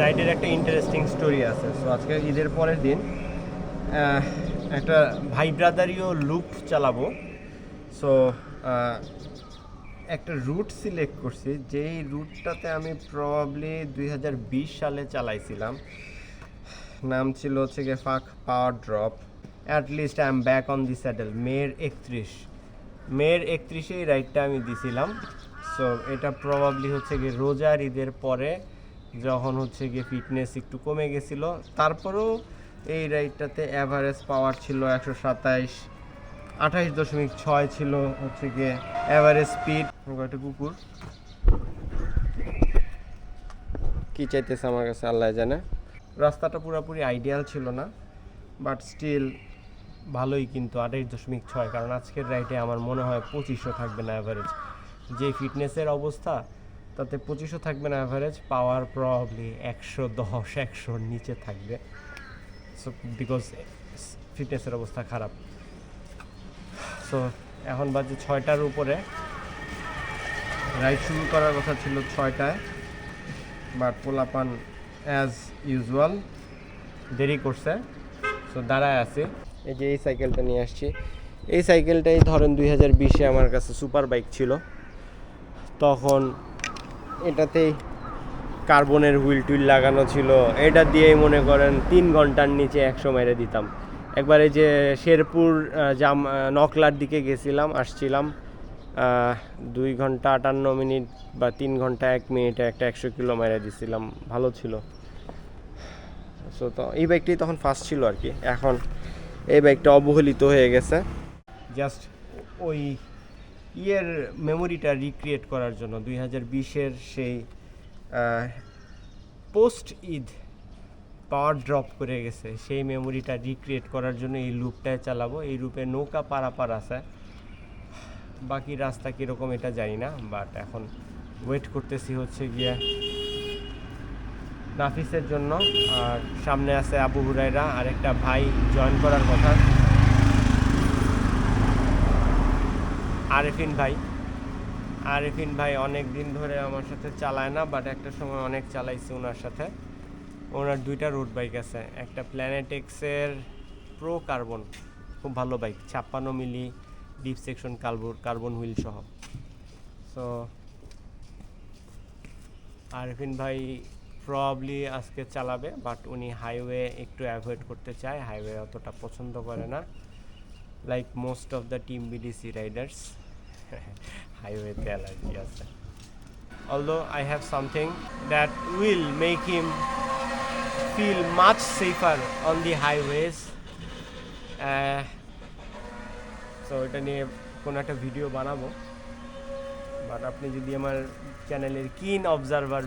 রাইডের একটা interesting story আছে। সো আজকে ঈদের পরের দিন একটা ভাই ব্রাদারিও লুপ চালাবো। সো একটা রুট সিলেক্ট করছি। যেই রুটটাতে আমি প্রবাবলি দুই হাজার বিশ সালে চালাইছিলাম, নাম ছিল হচ্ছে গিয়ে ফাঁক power drop at least I am back on the saddle মেয়ের একত্রিশ। মেয়ের একত্রিশেই রাইডটা আমি দিছিলাম। সো এটা প্রবাবলি হচ্ছে গিয়ে রোজার ঈদের পরে যখন হচ্ছে গিয়ে ফিটনেস একটু কমে গেছিল, তারপরেও এই রাইডটাতে অ্যাভারেজ পাওয়ার ছিল একশো সাতাইশ, আঠাইশ দশমিক ছয় ছিল হচ্ছে গিয়ে অ্যাভারেজ স্পিড একটা কুকুর। কি চাইতেছে আমার কাছে, আল্লাহ জানে। রাস্তাটা পুরোপুরি আইডিয়াল ছিল না বাট স্টিল ভালোই কিন্তু আঠাইশ দশমিক ছয়, কারণ আজকের রাইডে আমার মনে হয় পঁচিশশো থাকবে না অ্যাভারেজ যে ফিটনেসের অবস্থা তাতে পঁচিশও থাকবে না অ্যাভারেজ পাওয়ার প্রবলি একশো দশ, একশোর নিচে থাকবে। সো বিকজ ফিটনেসের অবস্থা খারাপ। সো এখন বাজে ছয়টার উপরে। রাইড শুরু করার কথা ছিল ছয়টায় বাট পোলাপান অ্যাজ ইউজুয়াল দেরি করছে। সো দাঁড়ায় আছে। এই যে এই সাইকেলটা নিয়ে আসছি। এই সাইকেলটাই ধরেন দুই হাজার বিশে আমার কাছে সুপার বাইক ছিল। তখন এটাতেই কার্বনের হুইল টুইল লাগানো ছিল। এটা দিয়েই মনে করেন তিন ঘণ্টার নিচে একশো মেরে দিতাম। একবারে যে শেরপুর জাম নকলার দিকে গেছিলাম, আসছিলাম। দুই ঘণ্টা আটান্ন মিনিট বা তিন ঘণ্টা এক মিনিটে একটা একশো কিলো মেরে দিছিলাম। ভালো ছিল। সো তো এই বাইকটাই তখন ফার্স্ট ছিল আর কি। এখন এই বাইকটা অবহেলিত হয়ে গেছে। জাস্ট ওই ইয়ের মেমোরিটা রিক্রিয়েট করার জন্য দুই হাজার বিশের সেই পোস্ট ঈদ পাওয়ার ড্রপ করে গেছে। সেই মেমোরিটা রিক্রিয়েট করার জন্য এই লুপটায় চালাবো। এই লুপে নৌকা পারাপার আছে। বাকি রাস্তা কীরকম এটা জানি না বাট এখন ওয়েট করতেছি হচ্ছে গিয়ে নাফিসের জন্য। আর সামনে আছে আবু হুরাইরা আর একটা ভাই জয়েন করার কথা। আরেফিন ভাই। আরেফিন ভাই অনেক দিন ধরে আমার সাথে চালায় না বাট একটা সময় অনেক চালাইছি ওনার সাথে। ওনার দুইটা রোড বাইক আছে, একটা প্ল্যানেটেক্সের প্রো কার্বন খুব ভালো বাইক ছাপ্পান্ন milli deep section carbon carbon wheel সহ। সো আরফিন ভাই প্রবলি আজকে চালাবে বাট উনি হাইওয়ে একটু অ্যাভয়েড করতে চায় হাইওয়ে অতটা পছন্দ করে না। Like most of the team BDC riders হাইওয়েতে অ্যালার্জি আছে although I have something that will make him feel much safer on the highways. Uh, so এটা নিয়ে কোনো একটা ভিডিও বানাবো বাট আপনি যদি আমার চ্যানেলের কিন অবজারভার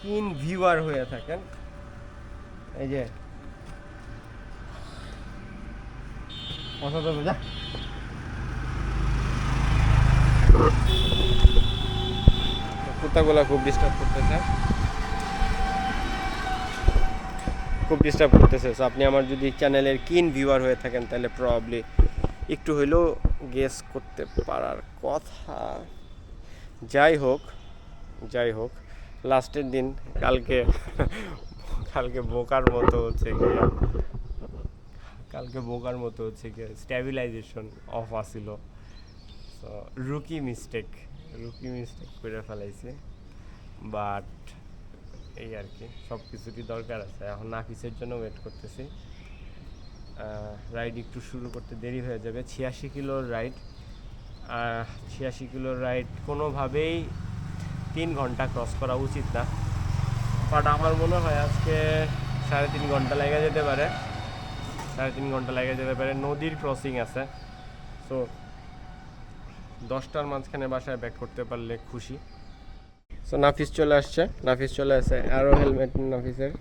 কিন ভিউয়ার হয়ে থাকেন এই যে কুত্তাগুলো খুব ডিস্টার্ব করতেছে। খুব ডিস্টার্ব করতেছে। সো আপনি আমার যদি চ্যানেলের কিন ভিউয়ার হয়ে থাকেন, তাহলে প্রবাবলি একটু হলেও গেস করতে পারার কথা। যাই হোক যাই হোক লাস্টের দিন কালকে কালকে বোকার মতো হচ্ছে গিয়ে কালকে বোকার মতো হচ্ছে গিয়ে স্ট্যাবিলাইজেশন অফ আসিল। So rookie mistake rookie mistake করে ফেলাইছে। বাট এই আর কি, সব কিছুরই দরকার আছে। এখন নাফিসের জন্য ওয়েট করতেছি। রাইড একটু শুরু করতে দেরি হয়ে যাবে। ছিয়াশি কিলোর রাইড ছিয়াশি কিলোর রাইড কোনোভাবেই তিন ঘণ্টা ক্রস করা উচিত না। বাট আমার মনে হয় আজকে সাড়ে তিন ঘণ্টা লেগে যেতে পারে। সাড়ে তিন ঘণ্টা লেগে যেতে পারে। নদীর ক্রসিং আছে। সো দশটার মাঝখানে বাসায় ব্যাক করতে পারলে খুশি। সো নাফিস চলে আসছে। নাফিস চলে আসছে অ্যারো হেলমেট নাফিসের।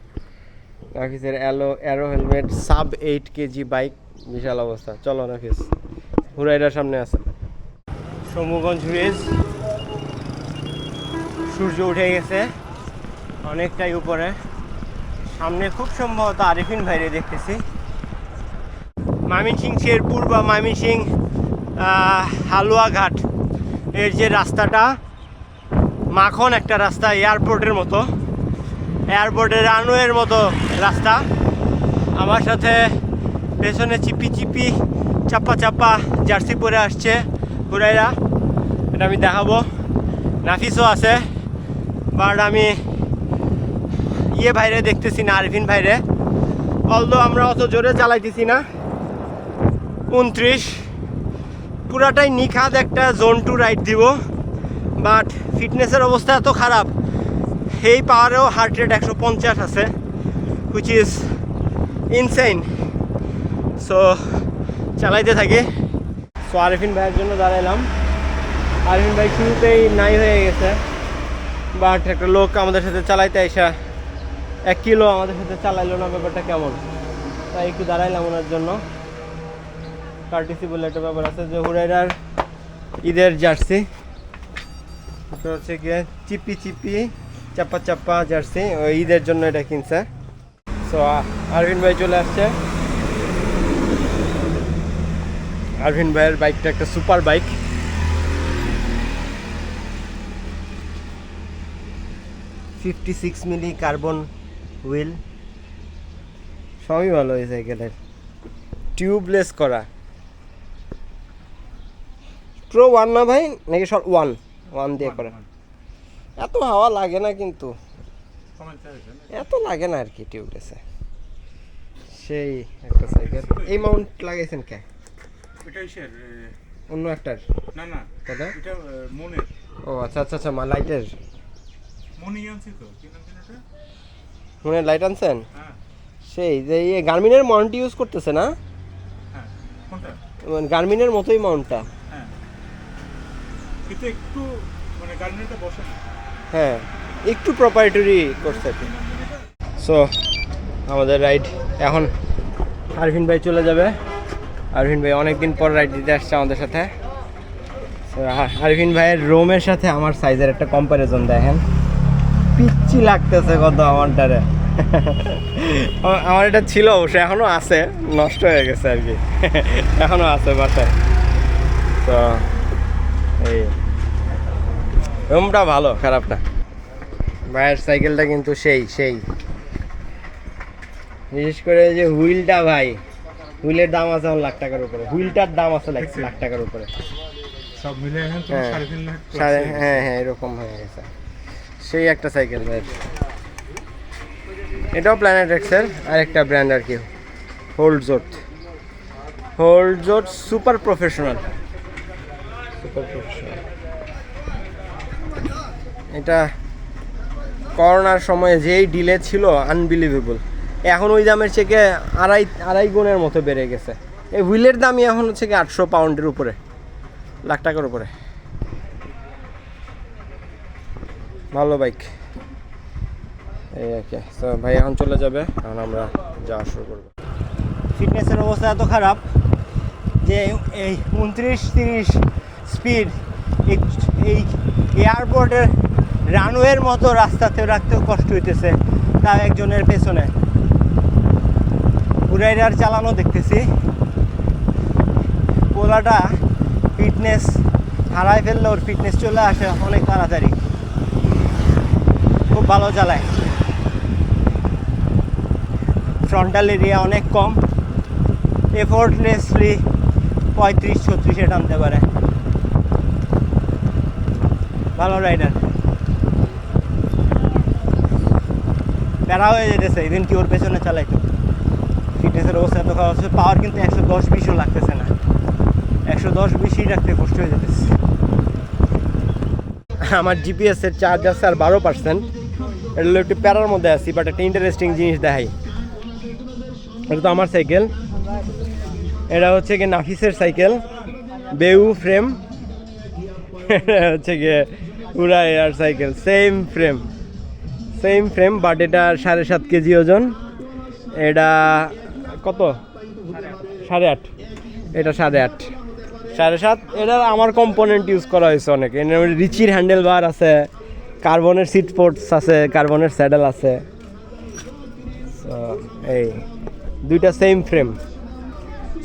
নাফিসের aloe aero helmet sub eight KG bike বিশাল অবস্থা। চলো নাফিস হুরাইডার সামনে আছে। সমুগঞ্জ রেজ সূর্য উঠে গেছে, অনেকটাই উপরে। সামনে খুব সম্ভবত আরিফিন ভাইরে দেখতেছি। ময়মনসিং শেরপুর বা ময়মনসিং হালুয়াঘাট। এর যে রাস্তাটা, মাখন একটা রাস্তা, এয়ারপোর্টের মতো। এয়ারপোর্টের রানওয়ের মতো রাস্তা। আমার সাথে পেছনে চিপি চিপি চাপ্পা চাপ্পা জার্সি পরে আসছে হুরাইরা। এটা আমি দেখাবো। নাফিসও আছে, বাট আমি ইয়ে ভাইরে দেখতেছি না, আরফিন ভাইরে। অলদো আমরা অত জোরে চালাইতেছি না উনত্রিশ। পুরাটাই নিখাদ একটা জোন টু রাইড দিব বাট ফিটনেসের অবস্থা এত খারাপ। এই পাওয়ারেও হার্ট রেট একশো পঞ্চাশ আছে হুইচ ইজ ইনসাইন সো চালাইতে থাকি। সো আরিফিন ভাইয়ের জন্য দাঁড়াইলাম। আরিফিন ভাই শুরুতেই নাই হয়ে গেছে বাট একটা লোক আমাদের সাথে চালাইতে আইসা, এক কিলো আমাদের সাথে চালাইলো না, ব্যাপারটা কেমন? তাই একটু দাঁড়াইলাম ওনার জন্য। কার্টিসি বলে একটা ব্যাপার আছে যে হুরাইরার ঈদের জার্সি। এটা হচ্ছে গিয়ে চিপি চিপি চাপ্পা চাপ্পা জার্সি। ওই ঈদের জন্য এটা কিনছে। সো আরভিন ভাই চলে আসছে। আরভিন ভাইয়ের বাইকটা একটা super bike. Fifty six milli carbon wheel. সবই ভালো এই সাইকেলের টিউবলেস করা। প্রো ওয়ান না ভাই? নাকি সব ওয়ান ওয়ান দিয়ে করে। এত হাওয়া লাগে না কিন্তু। এত লাগে না আর কি টিউবলেসে সেই একটা সাইকেল এই মাউন্ট লাগাইছেন কে? অন্য একটার। না না দাদা এটা মনের। ও আচ্ছা আচ্ছা আচ্ছা মা লাইটের মনি আনছি তো কি নাম এটা? মনে লাইট আনছেন? হ্যাঁ। সেই যে ইয়ে গার্মিনের মাউন্ট ইউজ করতেছে না? হ্যাঁ কোনটা? মানে গার্মিনের মতোই মাউন্টটা কিন্তু একটু মানে গার্মেন্টটা বসে হ্যাঁ একটু প্রপারেটরি করছে সো আমাদের রাইড এখন আরভিন ভাই চলে যাবে। আরভিন ভাই অনেকদিন পর রাইড দিতে আসছে আমাদের সাথে। আরভিন ভাইয়ের রোমের সাথে আমার সাইজের একটা কম্প্যারিজন দেখেন। পিচ্ছি লাগতেছে কত আমারটারে। আমার- আমার এটা ছিল অবশ্য এখনও আছে, নষ্ট হয়ে গেছে আর কি। এখনও আছে বাসায়। তো এই রুমটা ভালো খারাপ না ভাইয়ের সাইকেলটা কিন্তু সেই সেই। বিশেষ করে যে হুইলটা ভাই হুইলের দাম আছে আমার লাখ টাকার উপরে। হুইলটার দাম আছে লাখ টাকার উপরে। সব মিলে হ্যাঁ। হ্যাঁ হ্যাঁ এরকম হয়ে গেছে। সেই একটা সাইকেল ভাই। এটাও প্ল্যানেট এক্সের আর একটা ব্র্যান্ড আর কি। হোল্ড জোট হোল্ড জোট সুপার প্রফেশনাল সুপার প্রফেশনাল এটা করোনার সময় যেই ডিলে ছিল আনবিলিভেবল এখন ওই দামের থেকে আড়াই আড়াই গুণের মতো বেড়ে গেছে। এই হুইলের দামই এখন হচ্ছে কি আটশো পাউন্ডের উপরে, লাখ টাকার উপরে। ভালো বাইক এই আর কি, তো ভাই এখন চলে যাবে, এখন আমরা যাওয়া শুরু করব। ফিটনেসের অবস্থা এত খারাপ যে এই উনত্রিশ, তিরিশ স্পিড এই এয়ারপোর্টের রানওয়ের মতো রাস্তাতে রাখতেও কষ্ট হইতেছে, তাও একজনের পেছনে। উড়াইরার চালানো দেখতেছি। পোলাটা ফিটনেস হারাই ফেললে ওর ফিটনেস চলে আসে অনেক তাড়াতাড়ি। খুব ভালো চালায়। ফ্রন্টাল এরিয়া অনেক কম। এফোর্টলেসলি পঁয়ত্রিশ ছত্রিশে টানতে পারে। ভালো রাইডার প্যারা হয়ে যেতেছে ইভেন কি ওর পেছনে চালাইতো? ফিটনেসের অবস্থা এত খারাপ হচ্ছে পাওয়ার কিন্তু একশো দশ বিশও লাগতেছে না। একশো দশ বিশই রাখতে কষ্ট হয়ে যেতেছে আমার জিপিএস এর চার্জ আছে আর বারো পার্সেন্ট এটা হলো একটু প্যারার মধ্যে আছি বাট একটা ইন্টারেস্টিং জিনিস দেখাই। এটা তো আমার সাইকেল এটা হচ্ছে গিয়ে নাফিসের সাইকেল বেউ ফ্রেম হচ্ছে গিয়ে পুরা air cycle same frame same frame but এটা সাড়ে সাত কেজি ওজন। এটা কত? সাড়ে আট। এটা সাড়ে আট। সাড়ে সাত এটা আমার কম্পোনেন্ট ইউজ করা হয়েছে অনেক। এর মধ্যে রিচির হ্যান্ডেল বার আছে কার্বনের সিট পোর্টস আছে কার্বনের স্যাডেল আছে। এই দুইটা সেম ফ্রেম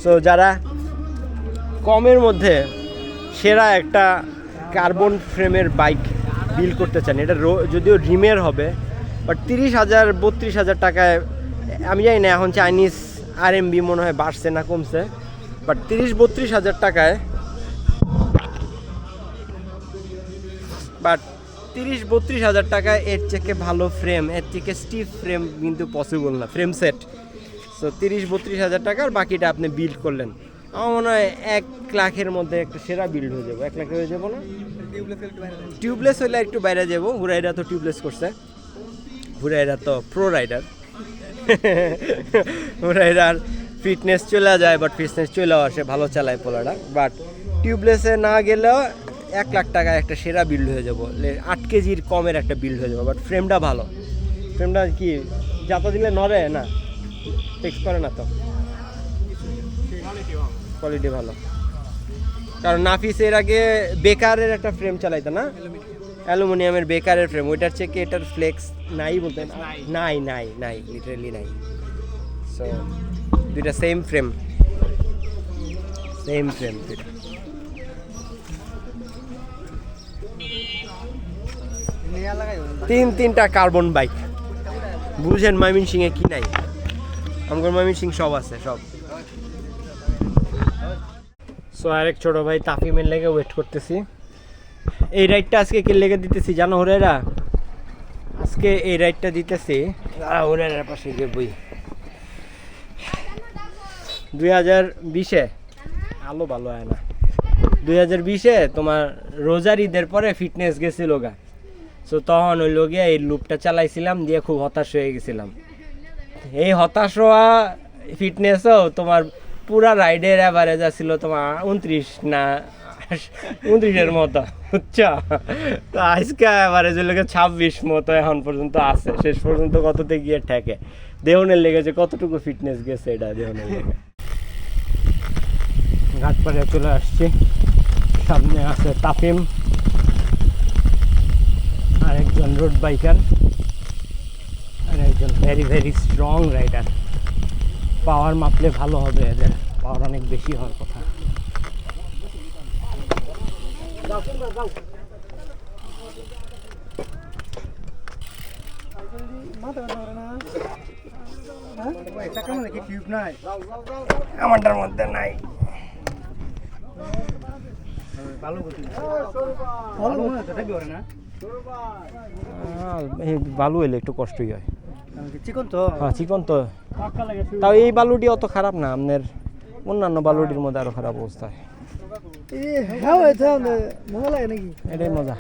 সো যারা কমের মধ্যে সেরা একটা কার্বন ফ্রেমের বাইক বিল করতে চান, এটা যদিও রিমের হবে বাট তিরিশ হাজার, বত্রিশ হাজার টাকায়, আমি জানি না এখন চাইনিজ আর এমবি মনে হয় বাড়ছে না কমছে বাট তিরিশ, বত্রিশ হাজার টাকায় বাট তিরিশ, বত্রিশ হাজার টাকায় এর থেকে ভালো ফ্রেম এর থেকে স্টিফ ফ্রেম কিন্তু পসিবল না ফ্রেম সেট সো তিরিশ, বত্রিশ হাজার টাকার বাকিটা আপনি বিল্ড করলেন। আমার মনে হয় এক লাখের মধ্যে একটা সেরা বিল্ড হয়ে যাব। এক লাখে হয়ে যাব না? টিউবলেস হইলে একটু বাইরে যাব, হুরাইরা তো টিউবলেস করছে। হুরাইরা তো প্রো রাইডার হুরাইরার ফিটনেস চলে যায় বাট ফিটনেস চলেও আসে, ভালো চালায় পোলাটা বাট টিউবলেসে না গেলেও এক লাখ টাকায় একটা সেরা বিল্ড হয়ে যাব। আট কেজির কমের একটা বিল্ড হয়ে যাব বাট ফ্রেমটা ভালো। ফ্রেমটা কি যাতা দিলে নড়ে, না? ফিক্স করে না তো? কোয়ালিটি ভালো। কারণ নাফিস এর আগে বেকারের একটা ফ্রেম চালাইতো না? অ্যালুমিনিয়ামের বেকারের ফ্রেম ওইটার চেয়ে এটার ফ্লেক্স নাই বলতে নাই। নাই নাই লিটারেলি নাই। সো দুইটা সেম ফ্রেম সেম ফ্রেম দুইটা। তিন তিনটা কার্বন বাইক বুঝেন ময়মিন সিং এ কি নাই? আমার ময়মিন সিং সব আছে সব। সো আরেক ছোট ভাই তাফিমের লেগে ওয়েট করতেছি। এই রাইডটা আজকে কি লেগে দিতেছি জানো ওরেরা আজকে এই রাইডটা দিতেছি ওরেরার পাশে গিয়ে বই। দুই হাজার বিশে। আলো ভালো হয় না। দুই হাজার বিশে তোমার রোজার ঈদের পরে ফিটনেস গেছিল গা। সো তখন ওই লোকে এই লুপটা চালাইছিলাম দিয়ে খুব হতাশ হয়ে গেছিলাম। এই হতাশ হওয়া ফিটনেসও তোমার পুরা রাইডের অ্যাভারেজ আসছিল তোমার উনত্রিশ না উনত্রিশের মতো। তো আজকে অ্যাভারেজ হলো ছাব্বিশ মতো এখন পর্যন্ত আছে, শেষ পর্যন্ত কততে গিয়ে ঠেকে? দেহনের লেগেছে কতটুকু ফিটনেস গেছে এটা দেহনের লেগে। ঘাটপাড়ে চলে আসছি, সামনে আছে তাফিম, আরেকজন রোড বাইকার আর একজন very very strong rider power মাপলে ভালো হবে এদের, পাওয়ার অনেক বেশি হওয়ার কথা। আমারটার মধ্যে নাই। বালু এলে একটু কষ্টই হয়। চিকন তো। হ্যাঁ চিকন তো তাও এই বালুটি অত খারাপ না আপনার অন্যান্য বালুটির মধ্যে আরও খারাপ অবস্থা হয়। হ্যাঁ মজা লাগে নাকি? এটাই মজা।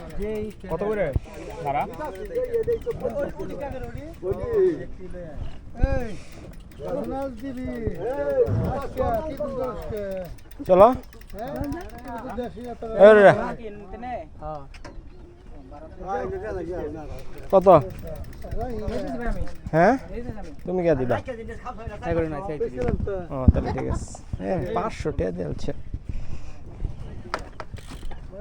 কত করে? ভাড়া? চলো। কত? হ্যাঁ? তুমি কে দিবা? ও তাহলে ঠিক আছে। হ্যাঁ পাঁচশো টাকা দিয়েছে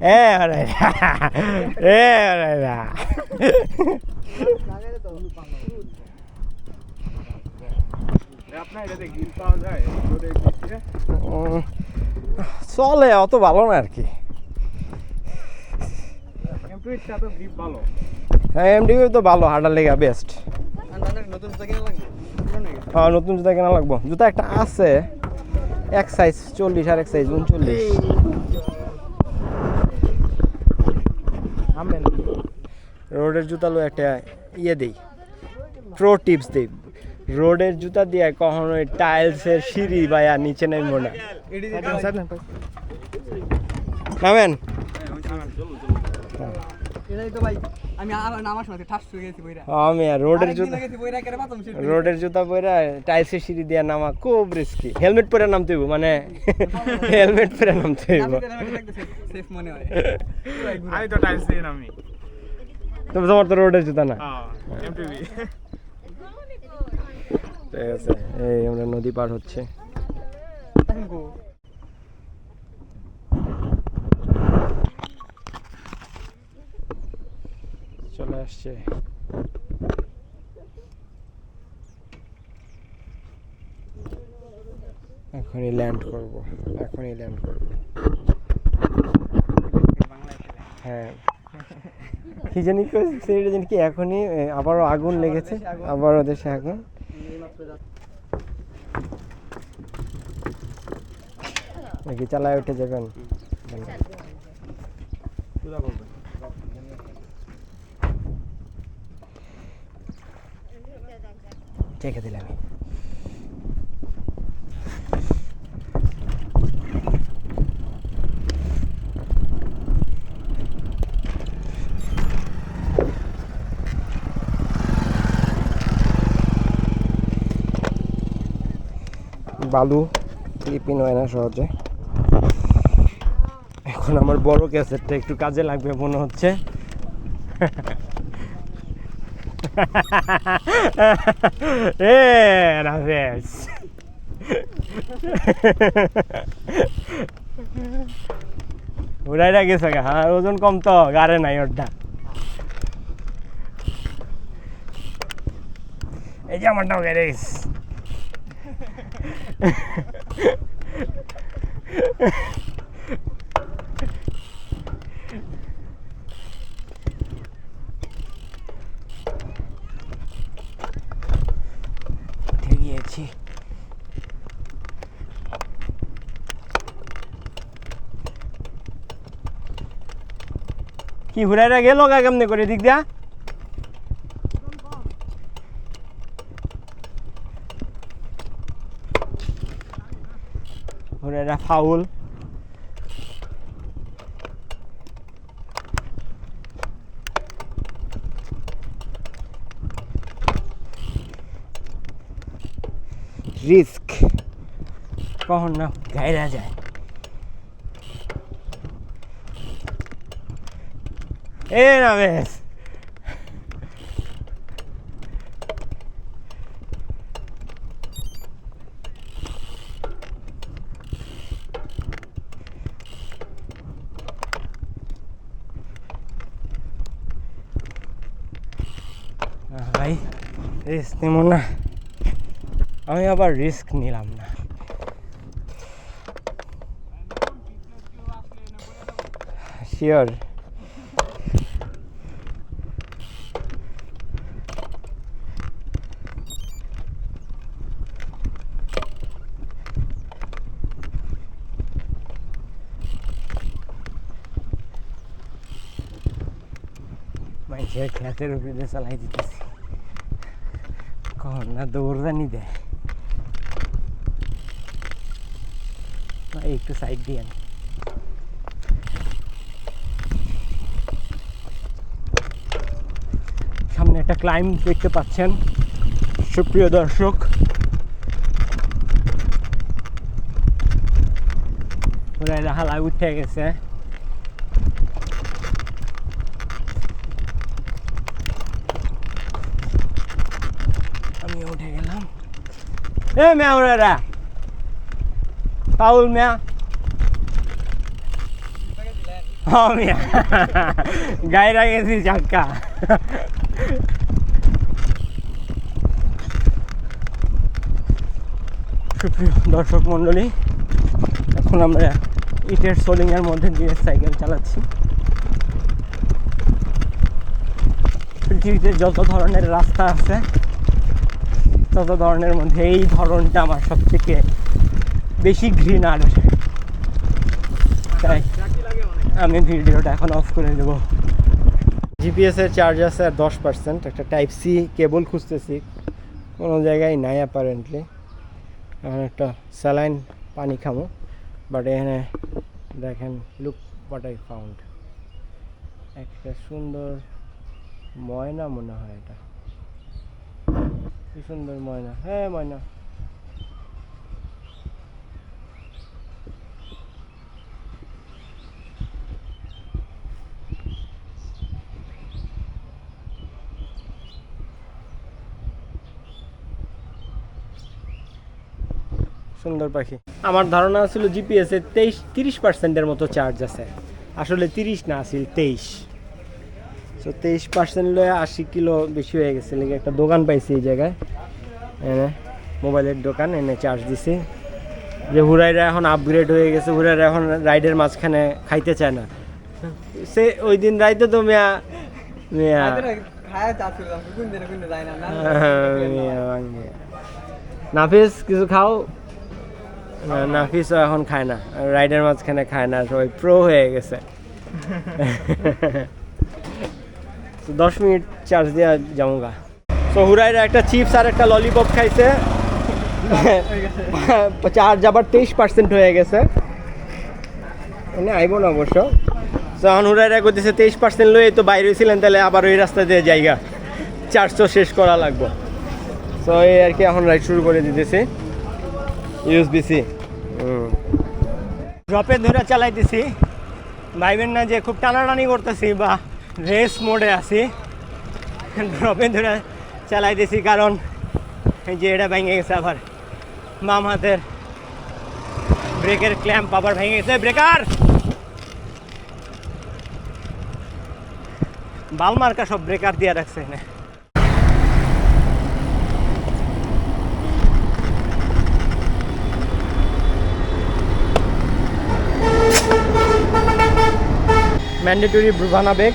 এ চলে, অত ভালো না আর কি। হ্যাঁ তো ভালো, হাঁটার লেগে বেস্ট হ্যাঁ নতুন জুতা কেনা লাগবো। জুতা একটা আছে, এক সাইজ চল্লিশ আর এক সাইজ উনচল্লিশ। রোডের জুতা লো একটা ইয়ে দেই প্রো টিপস দেই। রোডের জুতা দিয়ে কখনোই টাইলসের সিঁড়ি বায়া নিচে নামবো না। নামেন? এটাই তো ভাই আমি আবার নামার সময় ঠাস হয়ে গেছি বইরা আমি আর রোডের জুতা পরে টাইলসের সিঁড়ি দিয়ে নামা খুব রিস্কি হেলমেট পরে নামতে হইব মানে হেলমেট পরে নামতে হইব। সেফ মনে হয়। আমি তো টাইলস দিয়ে নামি। তবে তোমার তো রোডের জুতা না। ঠিক আছে এই আমরা নদী পার হচ্ছে। চলে আসছে। এখনই ল্যান্ড করব এখনই ল্যান্ড করব। হ্যাঁ। কি জানি সেটা জানি কি এখনই আবারও আগুন লেগেছে। আবারও দেশে আগুন। নাকি চালায় উঠে যাবেন? চেখে দিলাম। বালু, ফিলিপিন হয় না সহজে। এখন আমার বড় ক্যাসেটটা একটু কাজে লাগবে মনে হচ্ছে। এ রাভেশ গেছে গা হ্যাঁ ওজন কম তো, গাড়ে নাই ওরটা এই যে আমারটাও গেড়ে গেছে উঠে গিয়েছি কি হুড়াইরা গেল গা কেমনে করে দিক দিয়া হুড়াইরা ফাউল। রিস্ক। কখন না গাইরা যায়। এ না বেশ ভাই রিস্ক নেব না। আমি আবার রিস্ক নিলাম না। শিওর খ্যাতের উপরে চালাই দিতেছি। কখন না দৌড়ানি দেয় একটু সাইড দিয়ে আন। সামনে একটা ক্লাইম দেখতে পাচ্ছেন। সুপ্রিয় দর্শক। ওরা হালা উঠে গেছে আমি উঠে গেলাম পাউল মেয়া। হ্যাঁ মিয়া। গাইরা গেছি চাক্কা। সুপ্রিয় দর্শক মণ্ডলী, এখন আমরা ইটের সোলিংয়ের মধ্যে দিয়ে সাইকেল চালাচ্ছি। পৃথিবীতে যত ধরনের রাস্তা আছে তত ধরনের মধ্যে এই ধরনটা আমার সব থেকে বেশি ঘৃণার তাই আমি ভিডিওটা এখন অফ করে দেবো। জিপিএস এর চার্জ আছে আর দশ পার্সেন্ট একটা টাইপ সি কেবল খুঁজতেছি। কোনো জায়গায় নাই অ্যাপারেন্টলি এখন একটা স্যালাইন পানি খামো বাট এখানে দেখেন লুক বাট আই ফাউন্ড একটা সুন্দর ময়না মনে হয় এটা। কি সুন্দর ময়না। হ্যাঁ ময়না। সুন্দর পাখি। আমার ধারণা ছিল এ তেইশ, তিরিশ পার্সেন্টের মতো চার্জ আছে। আসলে তিরিশ না আসিল তেইশ। তো তেইশ পার্সেন্ট লয়ে আশি কিলো বেশি হয়ে গেছে। একটা দোকান পাইছি এই জায়গায়। এনে মোবাইলের দোকান এনে চার্জ দিছি। যে হুরাইরা এখন আপগ্রেড হয়ে গেছে হুরাইরা এখন রাইডের মাঝখানে খাইতে চায় না। সে ওই দিন রাইতে তো মিয়া মিয়া মিয়া ভাঙ্গে। নাফিস কিছু খাও? নাফিস এখন খায় না রাইডের মাঝখানে খায় না সবাই প্রো হয়ে গেছে। দশ মিনিট চার্জ দেওয়া যাব তো হুরাইরা একটা চিপস আর একটা ললিপপ খাইছে। চার্জ আবার তেইশ পার্সেন্ট হয়ে গেছে। এনে আইব না অবশ্য। তো এখন হুরাইরা করতেছে তেইশ পার্সেন্ট লয়ে তো বাইরে ছিলেন তাহলে আবার ওই রাস্তা দিয়ে জায়গা চার্জ তো শেষ করা লাগবে। তো এই আর কি এখন রাইড শুরু করে দিতেছি। ইউএসবিসি ড্রপে ধরে চালাইতেছি। ভাইবেন না যে খুব টানাটানি করতেছি বা রেস মোডে আছি। ড্রপে ধরে চালাইতেছি কারণ যে এটা ভেঙে গেছে আবার। বাম হাতের ব্রেকের ক্ল্যাম্প আবার ভেঙে গেছে ব্রেকার বালমার্কা সব ব্রেকার দিয়ে রাখছে এখানে। ম্যান্ডেটরি ব্রুভানা ব্রেক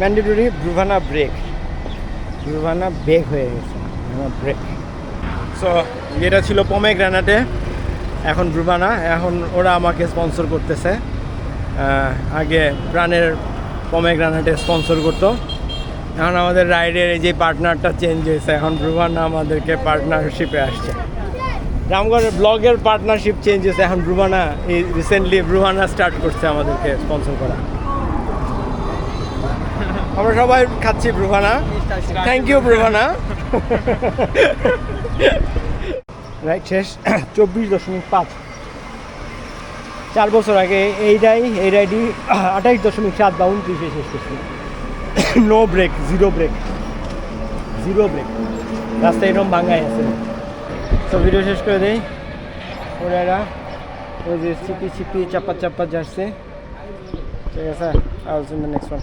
ম্যান্ডেটরি ব্রুভানা ব্রেক ব্রুভানা ব্রেক হয়ে গেছে ব্রেক সো যেটা ছিল পমে গ্রানাটে এখন ব্রুভানা এখন ওরা আমাকে স্পন্সর করতেছে। আগে প্রাণের পমে গ্রানাটে স্পন্সর করতো। এখন আমাদের রাইডের এই যে পার্টনারটা চেঞ্জ হয়েছে, এখন ব্রুভানা আমাদেরকে পার্টনারশিপে আসছে। রামগড়ের ব্লগের পার্টনারশিপ চেঞ্জ হয়েছে, এখন ব্রুভানা এই রিসেন্টলি ব্রুভানা স্টার্ট করছে আমাদেরকে স্পন্সর করা। আমরা সবাই খাচ্ছি ব্রুভানা থ্যাংক ইউ ব্রুভানা রাইট শেষ। চব্বিশ দশমিক পাঁচ। চার বছর আগে এইটাই এই রাইডই আঠাইশ দশমিক সাত বা উনত্রিশে শেষ করছি। No break zero break zero break রাস্তা এরকম ভাঙ্গাই আছে। তো ভিডিও শেষ করে দেই। ওরা ওই যে চিপি চিপি চাপা চাপা যাচ্ছে। ঠিক আছে আর নেক্সট ওয়ান